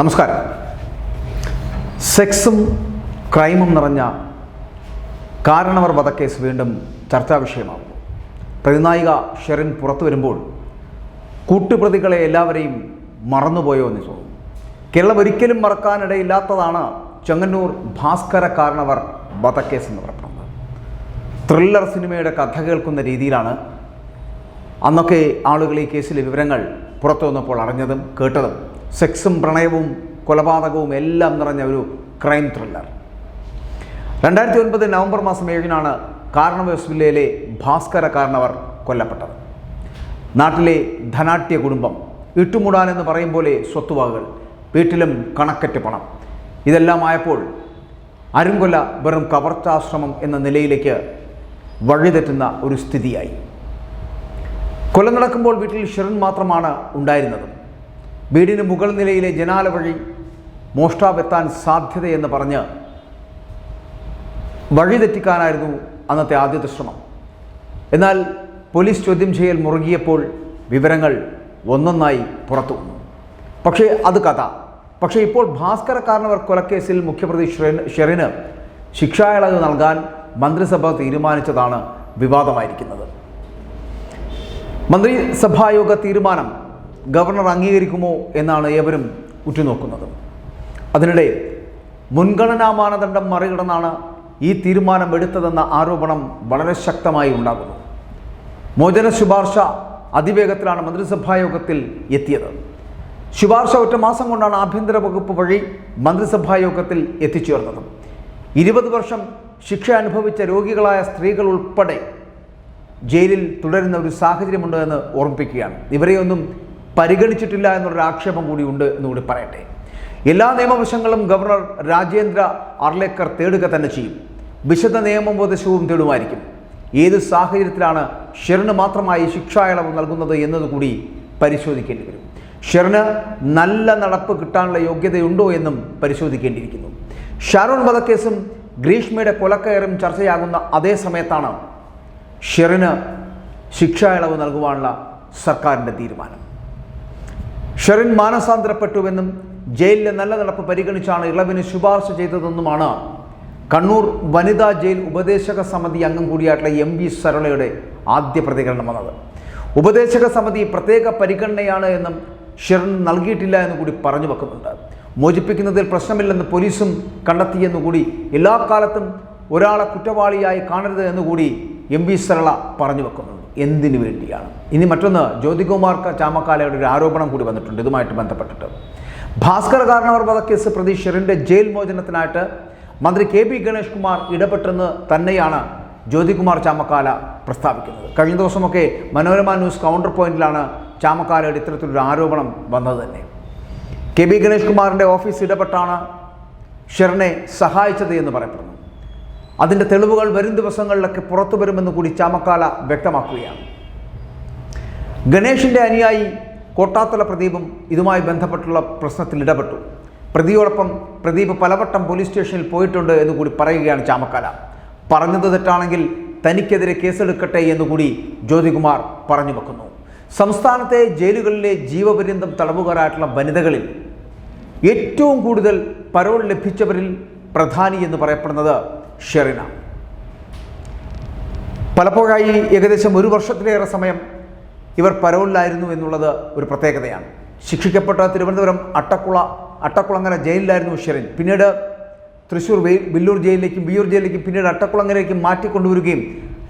നമസ്കാരം. സെക്സും ക്രൈമും നിറഞ്ഞ കാരണവർ വധക്കേസ് വീണ്ടും ചർച്ചാ വിഷയമാകുന്നു. പ്രതിനായിക ഷെറിൻ പുറത്തു വരുമ്പോൾ കൂട്ടുപ്രതികളെ എല്ലാവരെയും മറന്നുപോയോ എന്ന് തോന്നുന്നു കേരളം ഒരിക്കലും മറക്കാനിടയില്ലാത്തതാണ് ചെങ്ങന്നൂർ ഭാസ്കര കാരണവർ വധക്കേസ് എന്ന് പറയുന്നത് ത്രില്ലർ സിനിമയുടെ കഥ കേൾക്കുന്ന രീതിയിലാണ് അന്നൊക്കെ ആളുകൾ ഈ കേസിലെ വിവരങ്ങൾ പുറത്തു വന്നപ്പോൾ അറിഞ്ഞതും കേട്ടതും. സെക്സും പ്രണയവും കൊലപാതകവും എല്ലാം നിറഞ്ഞ ഒരു ക്രൈം ത്രില്ലർ രണ്ടായിരത്തി ഒൻപത് നവംബർ മാസം ഏഴിനാണ് കാരണവേഴ്സ് ജില്ലയിലെ ഭാസ്കര കാരണവർ കൊല്ലപ്പെട്ടത്. നാട്ടിലെ ധനാട്യ കുടുംബം ഇട്ടുമുടാൻ എന്ന് പറയും പോലെ സ്വത്തുവകകൾ വീട്ടിലും കണക്കറ്റ് പണം. ഇതെല്ലാം ആയപ്പോൾ അരുങ്കൊല വെറും കവർച്ചാശ്രമം എന്ന നിലയിലേക്ക് വഴിതെറ്റുന്ന ഒരു സ്ഥിതിയായി. കൊല നടക്കുമ്പോൾ വീട്ടിൽ ഷിറൻ മാത്രമാണ് ഉണ്ടായിരുന്നത്. വീടിന് മുകൾ നിലയിലെ ജനാല വഴി മോഷ്ടാവെത്താൻ സാധ്യതയെന്ന് പറഞ്ഞ് വഴിതെറ്റിക്കാനായിരുന്നു അന്നത്തെ ആദ്യത്തെ ശ്രമം. എന്നാൽ പോലീസ് ചോദ്യം ചെയ്യൽ മുറുകിയപ്പോൾ വിവരങ്ങൾ ഒന്നൊന്നായി പുറത്തു പക്ഷേ അത് കഥ. പക്ഷേ ഇപ്പോൾ ഭാസ്കര കാരണവർ കൊലക്കേസിൽ മുഖ്യപ്രതി ഷെറിന് ശിക്ഷായിളവ് നൽകാൻ മന്ത്രിസഭ തീരുമാനിച്ചതാണ് വിവാദമായിരിക്കുന്നത്. മന്ത്രിസഭായോഗ തീരുമാനം ഗവർണർ അംഗീകരിക്കുമോ എന്നാണ് ഏവരും ഉറ്റുനോക്കുന്നത്. അതിനിടെ മുൻഗണനാ മാനദണ്ഡം മറികടന്നാണ് ഈ തീരുമാനം എടുത്തതെന്ന ആരോപണം വളരെ ശക്തമായി ഉണ്ടാകുന്നു. മോചന ശുപാർശ അതിവേഗത്തിലാണ് മന്ത്രിസഭായോഗത്തിൽ എത്തിയത്. ശുപാർശ ഒറ്റ മാസം കൊണ്ടാണ് ആഭ്യന്തര വകുപ്പ് വഴി മന്ത്രിസഭായോഗത്തിൽ എത്തിച്ചേർന്നത്. ഇരുപത് വർഷം ശിക്ഷ അനുഭവിച്ച രോഗികളായ സ്ത്രീകൾ ഉൾപ്പെടെ ജയിലിൽ തുടരുന്ന ഒരു സാഹചര്യമുണ്ട് എന്ന് ഓർമ്മിപ്പിക്കുകയാണ്. ഇവരെയൊന്നും പരിഗണിച്ചിട്ടില്ല എന്നുള്ളൊരു ആക്ഷേപം കൂടിയുണ്ട് എന്നുകൂടി പറയട്ടെ. എല്ലാ നിയമവശങ്ങളും ഗവർണർ രാജേന്ദ്ര അർലേക്കർ തേടുക തന്നെ ചെയ്യും. വിശദ നിയമോപദേശവും തേടുമായിരിക്കും. ഏത് സാഹചര്യത്തിലാണ് ഷെറിന് മാത്രമായി ശിക്ഷാ ഇളവ് നൽകുന്നത് എന്നതുകൂടി പരിശോധിക്കേണ്ടി വരും. ഷെറിന് നല്ല നടപ്പ് കിട്ടാനുള്ള യോഗ്യതയുണ്ടോ എന്നും പരിശോധിക്കേണ്ടിയിരിക്കുന്നു. ഷാരോൺ വധക്കേസും ഗ്രീഷ്മയുടെ കൊലക്കയറും ചർച്ചയാകുന്ന അതേ സമയത്താണ് ഷെറിന് ശിക്ഷാ ഇളവ് നൽകുവാനുള്ള സർക്കാരിന്റെ തീരുമാനം. ഷെറിൻ മാനസാന്തരപ്പെട്ടുവെന്നും ജയിലിലെ നല്ല നടപ്പ് പരിഗണിച്ചാണ് ഇളവിന് ശുപാർശ ചെയ്തതെന്നുമാണ് കണ്ണൂർ വനിതാ ജയിൽ ഉപദേശക സമിതി അംഗം കൂടിയായിട്ടുള്ള എം വി സരളയുടെ ആദ്യ പ്രതികരണം വന്നത്. ഉപദേശക സമിതി പ്രത്യേക പരിഗണനയാണ് എന്നും ഷെറിൻ നൽകിയിട്ടില്ല എന്ന് കൂടി പറഞ്ഞു വെക്കുന്നുണ്ട്. മോചിപ്പിക്കുന്നതിൽ പ്രശ്നമില്ലെന്ന് പോലീസും കണ്ടെത്തിയെന്നുകൂടി എല്ലാ കാലത്തും ഒരാളെ കുറ്റവാളിയായി കാണരുത് എന്നുകൂടി എം വി സരള പറഞ്ഞു വെക്കുന്നത് എന്തിനു വേണ്ടിയാണ്? ഇനി മറ്റൊന്ന് ജ്യോതികുമാർ ചാമക്കാലയുടെ ഒരു ആരോപണം കൂടി വന്നിട്ടുണ്ട്. ഇതുമായിട്ട് ബന്ധപ്പെട്ടിട്ട്. ഭാസ്കർ കാരണവർ വധക്കേസ് പ്രതി ഷെറിന്റെ ജയിൽ മോചനത്തിനായിട്ട് മന്ത്രി കെ പി ഗണേഷ് കുമാർ ഇടപെട്ടെന്ന് തന്നെയാണ് ജ്യോതികുമാർ ചാമക്കാല പ്രസ്താവിക്കുന്നത്. കഴിഞ്ഞ ദിവസമൊക്കെ മനോരമ ന്യൂസ് കൗണ്ടർ പോയിന്റിലാണ് ചാമക്കാലയുടെ ഇത്തരത്തിലൊരു ആരോപണം വന്നത് തന്നെ. കെ ബി ഗണേഷ് കുമാറിന്റെ ഓഫീസ് ഇടപെട്ടാണ് ഷെറിനെ സഹായിച്ചത് എന്ന് പറയപ്പെടുന്നു. അതിന്റെ തെളിവുകൾ വരും ദിവസങ്ങളിലൊക്കെ പുറത്തു വരുമെന്ന് കൂടി ചാമക്കാല വ്യക്തമാക്കുകയാണ്. ഗണേഷിന്റെ അനുയായി കോട്ടാത്തല പ്രദീപും ഇതുമായി ബന്ധപ്പെട്ടുള്ള പ്രശ്നത്തിൽ ഇടപെട്ടു. പ്രതിയോടൊപ്പം പ്രദീപ് പലവട്ടം പോലീസ് സ്റ്റേഷനിൽ പോയിട്ടുണ്ട് എന്ന് കൂടി പറയുകയാണ് ചാമക്കാല. പറഞ്ഞത് തെറ്റാണെങ്കിൽ തനിക്കെതിരെ കേസെടുക്കട്ടെ എന്നുകൂടി ജ്യോതികുമാർ പറഞ്ഞു വെക്കുന്നു. സംസ്ഥാനത്തെ ജയിലുകളിലെ ജീവപര്യന്തം തടവുകാരായിട്ടുള്ള വനിതകളിൽ ഏറ്റവും കൂടുതൽ പരോൾ ലഭിച്ചവരിൽ പ്രധാനി എന്ന് പറയപ്പെടുന്നത് ഷെറിന. പലപ്പോഴായി ഏകദേശം ഒരു വർഷത്തിലേറെ സമയം ഇവർ പരോളിലായിരുന്നു എന്നുള്ളത് ഒരു പ്രത്യേകതയാണ്. ശിക്ഷിക്കപ്പെട്ട തിരുവനന്തപുരം അട്ടക്കുള അട്ടക്കുളങ്ങര ജയിലിലായിരുന്നു ഷെറിൻ. പിന്നീട് തൃശ്ശൂർ വില്ലൂർ ജയിലിലേക്കും വിയൂർ ജയിലിലേക്കും പിന്നീട് അട്ടക്കുളങ്ങരയിലേക്കും മാറ്റിക്കൊണ്ടുവരികയും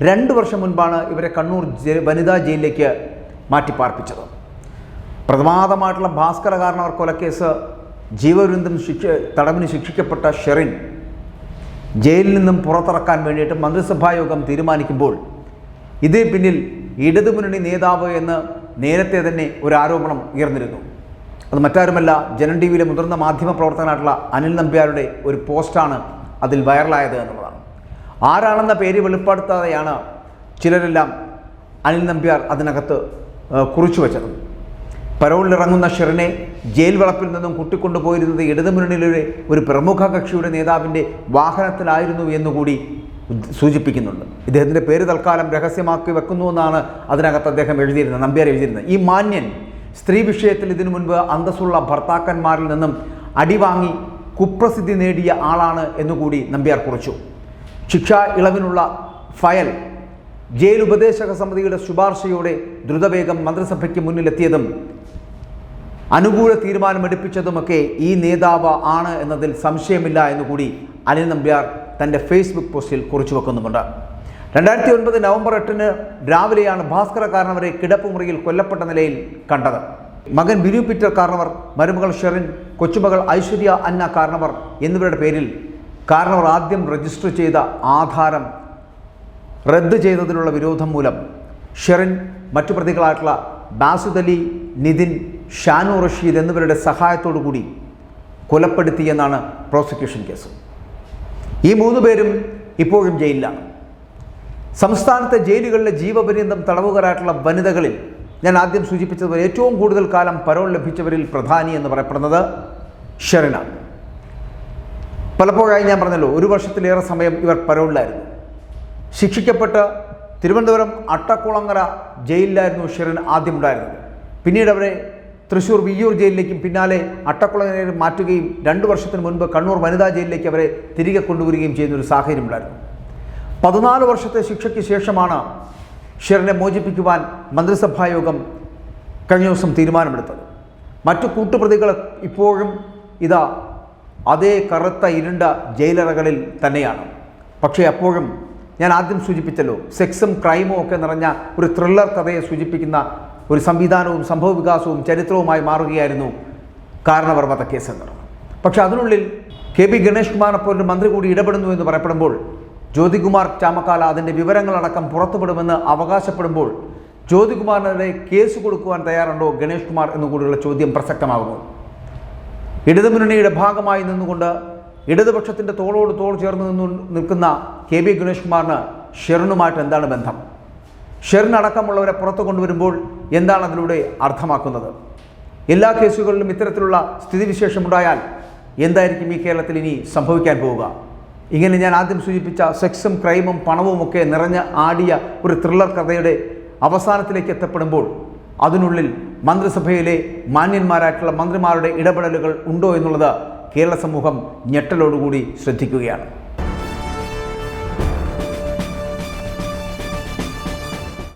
രണ്ട് വർഷം മുൻപാണ് ഇവരെ കണ്ണൂർ വനിതാ ജയിലിലേക്ക് മാറ്റിപ്പാർപ്പിച്ചത്. പ്രഥമാതമായിട്ടുള്ള ഭാസ്കര കാരണവർ കൊലക്കേസ് ജീവപര്യന്തം ശിക്ഷ തടവിന് ശിക്ഷിക്കപ്പെട്ട ഷെറിൻ ജയിലിൽ നിന്നും പുറത്തിറക്കാൻ വേണ്ടിയിട്ട് മന്ത്രിസഭായോഗം തീരുമാനിക്കുമ്പോൾ ഇതിന് പിന്നിൽ ഇടതുമുന്നണി നേതാവ് എന്ന് നേരത്തെ തന്നെ ഒരു ആരോപണം ഉയർന്നിരുന്നു. അത് മറ്റാരുമല്ല ജനൻ ടി വിയിലെ മുതിർന്ന മാധ്യമ പ്രവർത്തകനായിട്ടുള്ള അനിൽ നമ്പ്യാരുടെ ഒരു പോസ്റ്റാണ് അതിൽ വൈറലായത് എന്നുള്ളതാണ്. ആരാണെന്ന പേര് വെളിപ്പെടുത്താതെയാണ് ചിലരെല്ലാം അനിൽ നമ്പ്യാർ അതിനകത്ത് കുറിച്ചു വച്ചത്. പരോളിലിറങ്ങുന്ന ഷെറിനെ ജയിൽ വളപ്പിൽ നിന്നും കൂട്ടിക്കൊണ്ടുപോയിരുന്നത് ഇടതുമുന്നണിയിലെ ഒരു പ്രമുഖ കക്ഷിയുടെ നേതാവിന്റെ വാഹനത്തിലായിരുന്നു എന്നുകൂടി സൂചിപ്പിക്കുന്നുണ്ട്. ഇദ്ദേഹത്തിന്റെ പേര് തൽക്കാലം രഹസ്യമാക്കി വെക്കുന്നുവെന്നാണ് അതിനകത്ത് അദ്ദേഹം എഴുതിയിരുന്നത് നമ്പ്യാർ എഴുതിയിരുന്നത്. ഈ മാന്യൻ സ്ത്രീ വിഷയത്തിൽ ഇതിനു മുൻപ് അന്തസ്സുള്ള ഭർത്താക്കന്മാരിൽ നിന്നും അടിവാങ്ങി കുപ്രസിദ്ധി നേടിയ ആളാണ് എന്നുകൂടി നമ്പ്യാർ കുറിച്ചു. ശിക്ഷാ ഇളവിനുള്ള ഫയൽ ജയിൽ ഉപദേശക സമിതിയുടെ ശുപാർശയോടെ ദ്രുതവേഗം മന്ത്രിസഭയ്ക്ക് മുന്നിലെത്തിയതും അനുകൂല തീരുമാനമെടുപ്പിച്ചതുമൊക്കെ ഈ നേതാവ് ആണ് എന്നതിൽ സംശയമില്ല എന്ന് കൂടി അനിൽ നമ്പ്യാർ തന്റെ ഫേസ്ബുക്ക് പോസ്റ്റിൽ കുറിച്ചു വെക്കുന്നുമുണ്ട്. രണ്ടായിരത്തി ഒൻപത് നവംബർ എട്ടിന് രാവിലെയാണ് ഭാസ്കര കാരണവരെ കിടപ്പുമുറിയിൽ കൊല്ലപ്പെട്ട നിലയിൽ കണ്ടത്. മകൻ ബിനു പീറ്റർ കാരണവർ മരുമകൾ ഷെറിൻ കൊച്ചുമകൾ ഐശ്വര്യ അന്ന കാരണവർ എന്നിവരുടെ പേരിൽ കാരണവർ ആദ്യം രജിസ്റ്റർ ചെയ്ത ആധാരം റദ്ദ് ചെയ്തതിനുള്ള വിരോധം മൂലം ഷെറിൻ മറ്റു പ്രതികളായിട്ടുള്ള ബാസുദ് അലി നിതിൻ ഷാനു റഷീദ് എന്നിവരുടെ സഹായത്തോടു കൂടി കൊലപ്പെടുത്തിയെന്നാണ് പ്രോസിക്യൂഷൻ കേസ്. ഈ മൂന്ന് പേരും ഇപ്പോഴും ജയിലിലാണ്. സംസ്ഥാനത്തെ ജയിലുകളിലെ ജീവപര്യന്തം തടവുകാരായിട്ടുള്ള വനിതകളിൽ ഞാൻ ആദ്യം സൂചിപ്പിച്ചതുപോലെ ഏറ്റവും കൂടുതൽ കാലം പരോൾ ലഭിച്ചവരിൽ പ്രധാനി എന്ന് പറയപ്പെടുന്നത് ഷെറിന പലപ്പോഴായി ഞാൻ പറഞ്ഞല്ലോ ഒരു വർഷത്തിലേറെ സമയം ഇവർ പരോളിലായിരുന്നു. ശിക്ഷിക്കപ്പെട്ട് തിരുവനന്തപുരം അട്ടക്കുളങ്ങര ജയിലിലായിരുന്നു ഷെറിൻ ആദ്യം ഉണ്ടായിരുന്നത്. പിന്നീട് അവരെ തൃശ്ശൂർ വിയ്യൂർ ജയിലിലേക്കും പിന്നാലെ അട്ടക്കുളങ്ങരയിൽ മാറ്റുകയും രണ്ട് വർഷത്തിന് മുൻപ് കണ്ണൂർ വനിതാ ജയിലിലേക്ക് അവരെ തിരികെ കൊണ്ടുവരികയും ചെയ്യുന്ന ഒരു സാഹചര്യം ഉണ്ടായിരുന്നു. പതിനാല് വർഷത്തെ ശിക്ഷയ്ക്ക് ശേഷമാണ് ഷെറിനെ മോചിപ്പിക്കുവാൻ മന്ത്രിസഭായോഗം കഴിഞ്ഞ ദിവസം തീരുമാനമെടുത്തത്. മറ്റു കൂട്ടുപ്രതികൾ ഇപ്പോഴും ഇതാ അതേ കറുത്ത ഇരുണ്ട ജയിലറകളിൽ തന്നെയാണ്. പക്ഷേ അപ്പോഴും ഞാൻ ആദ്യം സൂചിപ്പിച്ചല്ലോ സെക്സും ക്രൈമും ഒക്കെ നിറഞ്ഞ ഒരു ത്രില്ലർ കഥയെ സൂചിപ്പിക്കുന്ന ഒരു സംവിധാനവും സംഭവ വികാസവും ചരിത്രവുമായി മാറുകയായിരുന്നു കാരണവർ കേസ് എന്ന് പക്ഷെ അതിനുള്ളിൽ കെ പി ഗണേഷ് കുമാറിനെ പോലൊരു മന്ത്രി കൂടി ഇടപെടുന്നു എന്ന് പറയപ്പെടുമ്പോൾ ജ്യോതികുമാർ ചാമക്കാല അതിന്റെ വിവരങ്ങളടക്കം പുറത്തുവിടുമെന്ന് അവകാശപ്പെടുമ്പോൾ ജ്യോതികുമാറിനെതിരെ കേസ് കൊടുക്കുവാൻ തയ്യാറുണ്ടോ ഗണേഷ് കുമാർ എന്നുകൂടിയുള്ള ചോദ്യം പ്രസക്തമാകുന്നു. ഇടതുമുന്നണിയുടെ ഭാഗമായി നിന്നുകൊണ്ട് ഇടതുപക്ഷത്തിന്റെ തോളോട് തോൾ ചേർന്ന് നിന്നു നിൽക്കുന്ന കെ ബി ഗണേഷ് കുമാറിന് ഷെറിനുമായിട്ട് എന്താണ് ബന്ധം? ഷെറിൻ അടക്കമുള്ളവരെ പുറത്തു കൊണ്ടുവരുമ്പോൾ എന്താണ് അതിലൂടെ അർത്ഥമാക്കുന്നത്? എല്ലാ കേസുകളിലും ഇത്തരത്തിലുള്ള സ്ഥിതിവിശേഷമുണ്ടായാൽ എന്തായിരിക്കും ഈ കേരളത്തിൽ ഇനി സംഭവിക്കാൻ പോവുക? ഇങ്ങനെ ഞാൻ ആദ്യം സൂചിപ്പിച്ച സെക്സും ക്രൈമും പണവും ഒക്കെ നിറഞ്ഞ ആടിയ ഒരു ത്രില്ലർ കഥയുടെ അവസാനത്തിലേക്ക് എത്തപ്പെടുമ്പോൾ അതിനുള്ളിൽ മന്ത്രിസഭയിലെ മാന്യന്മാരായിട്ടുള്ള മന്ത്രിമാരുടെ ഇടപെടലുകൾ ഉണ്ടോ എന്നുള്ളത് കേരള സമൂഹം ഞെട്ടലോടുകൂടി ശ്രദ്ധിക്കുകയാണ്.